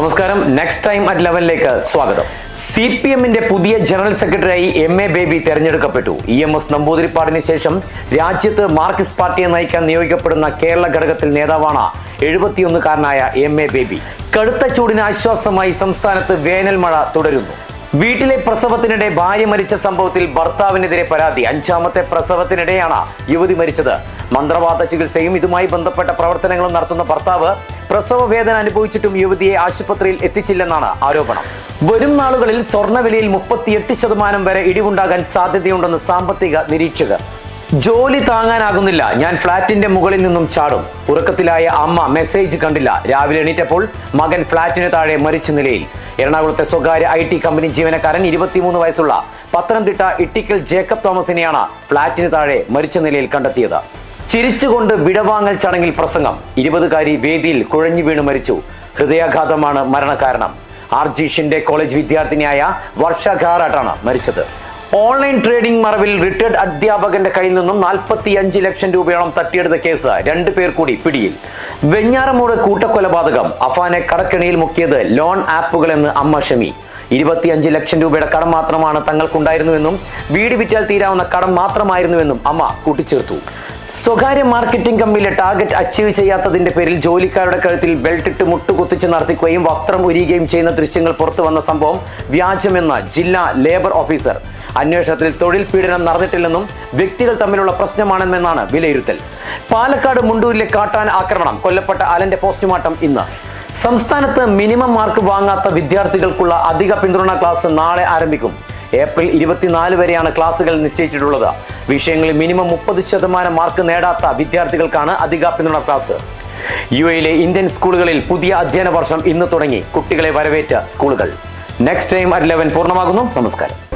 നമസ്കാരം. Next time at ലെവലിലേക്ക് സ്വാഗതം. സി പി എമ്മിന്റെ പുതിയ ജനറൽ സെക്രട്ടറിയായി എം എ ബേബി തെരഞ്ഞെടുക്കപ്പെട്ടു. ഇ എം എസ് നമ്പൂതിരിപ്പാടിന് ശേഷം രാജ്യത്ത് മാർക്സിസ്റ്റ് പാർട്ടിയെ നയിക്കാൻ നിയോഗിക്കപ്പെടുന്ന കേരള ഘടകത്തിൽ നേതാവാണ് എഴുപത്തിയൊന്നുകാരനായ എം എ ബേബി കടുത്ത ചൂടിന് ആശ്വാസമായി സംസ്ഥാനത്ത് വേനൽ മഴ തുടരുന്നു. വീട്ടിലെ പ്രസവത്തിനിടെ ഭാര്യ മരിച്ച സംഭവത്തിൽ ഭർത്താവിനെതിരെ പരാതി. അഞ്ചാമത്തെ പ്രസവത്തിനിടെയാണ് യുവതി മരിച്ചത്. മന്ത്രവാദ ചികിത്സയും ഇതുമായി ബന്ധപ്പെട്ട പ്രവർത്തനങ്ങളും നടത്തുന്ന ഭർത്താവ് പ്രസവ വേദന അനുഭവിച്ചിട്ടും യുവതിയെ ആശുപത്രിയിൽ എത്തിച്ചില്ലെന്നാണ് ആരോപണം. വരും നാളുകളിൽ സ്വർണവിലയിൽ മുപ്പത്തിയെട്ട് ശതമാനം വരെ ഇടിവുണ്ടാകാൻ സാധ്യതയുണ്ടെന്ന് സാമ്പത്തിക നിരീക്ഷകർ. ജോലി താങ്ങാനാകുന്നില്ല. ഞാൻ ഫ്ളാറ്റിന്റെ മുകളിൽ നിന്നും ചാടും. ഉറക്കത്തിലായ അമ്മ മെസ്സേജ് കണ്ടില്ല. രാവിലെ എണീറ്റപ്പോൾ മകൻ ഫ്ളാറ്റിന് താഴെ മരിച്ച നിലയിൽ എറണാകുളത്തെ സ്വകാര്യ ഐ ടി കമ്പനി ജീവനക്കാരൻ ഇരുപത്തിമൂന്ന് വയസ്സുള്ള പത്തനംതിട്ട ഇട്ടിക്കൽ ജേക്കബ് തോമസിനെയാണ് ഫ്ളാറ്റിന് താഴെ മരിച്ച നിലയിൽ കണ്ടെത്തിയത്. ചിരിച്ചുകൊണ്ട് വിടവാങ്ങൽ ചടങ്ങിൽ പ്രസംഗം. ഇരുപതുകാരി വേദിയിൽ കുഴഞ്ഞു വീണ് മരിച്ചു. ഹൃദയാഘാതമാണ് മരണകാരണം. ആർ ജി ഷിൻഡെ കോളേജ് വിദ്യാർത്ഥിനിയായ വർഷ ഖാറാട്ടാണ് മരിച്ചത്. ഓൺലൈൻ ട്രേഡിംഗ് മറവിൽ റിട്ടയർഡ് അധ്യാപകന്റെ കയ്യിൽ നിന്നും നാൽപ്പത്തി അഞ്ച് ലക്ഷം രൂപയോളം തട്ടിയെടുത്ത കേസ് രണ്ടു പേർ കൂടി പിടിയിൽ. വെഞ്ഞാറമൂട് കൂട്ടക്കൊലപാതകം. അഫാനെ കടക്കെണിയിൽ മുക്കിയത് ലോൺ ആപ്പുകളെന്ന് അമ്മ ഷമി. ഇരുപത്തിയഞ്ച് ലക്ഷം രൂപയുടെ കടം മാത്രമാണ് തങ്ങൾക്കുണ്ടായിരുന്നുവെന്നും വീട് വിറ്റാൽ തീരാവുന്ന കടം മാത്രമായിരുന്നുവെന്നും അമ്മ കൂട്ടിച്ചേർത്തു. സ്വകാര്യ മാർക്കറ്റിംഗ് കമ്പനിയിലെ ടാർഗറ്റ് അച്ചീവ് ചെയ്യാത്തതിന്റെ പേരിൽ ജോലിക്കാരുടെ കഴുത്തിൽ ബെൽട്ടിട്ട് മുട്ടുകുത്തിച്ച് നടത്തിക്കുകയും വസ്ത്രം ഉരിയുകയും ചെയ്യുന്ന ദൃശ്യങ്ങൾ പുറത്തു വന്ന സംഭവം വ്യാജമെന്ന ജില്ലാ ലേബർ ഓഫീസർ അന്വേഷണത്തിൽ തൊഴിൽ പീഡനം നടന്നിട്ടില്ലെന്നും വ്യക്തികൾ തമ്മിലുള്ള പ്രശ്നമാണെന്നാണ് വിലയിരുത്തൽ. പാലക്കാട് മുണ്ടൂരിലെ കാട്ടാൻ ആക്രമണം കൊല്ലപ്പെട്ട അലന്റെ പോസ്റ്റ്മോർട്ടം ഇന്ന്. സംസ്ഥാനത്ത് മിനിമം മാർക്ക് വാങ്ങാത്ത വിദ്യാർത്ഥികൾക്കുള്ള അധിക പിന്തുണ ക്ലാസ് നാളെ ആരംഭിക്കും. ഏപ്രിൽ ഇരുപത്തിനാല് വരെയാണ് ക്ലാസുകൾ നിശ്ചയിച്ചിട്ടുള്ളത്. വിഷയങ്ങളിൽ മിനിമം മുപ്പത് ശതമാനം മാർക്ക് നേടാത്ത വിദ്യാർത്ഥികൾക്കാണ് അധിക പിന്തുണ ക്ലാസ്. യു എയിലെ ഇന്ത്യൻ സ്കൂളുകളിൽ പുതിയ അധ്യയന വർഷം ഇന്ന് തുടങ്ങി. കുട്ടികളെ വരവേറ്റ സ്കൂളുകൾ. നെക്സ്റ്റ് ടൈം അറ്റ് ലെവൻ പൂർണമാകുന്നു. നമസ്കാരം.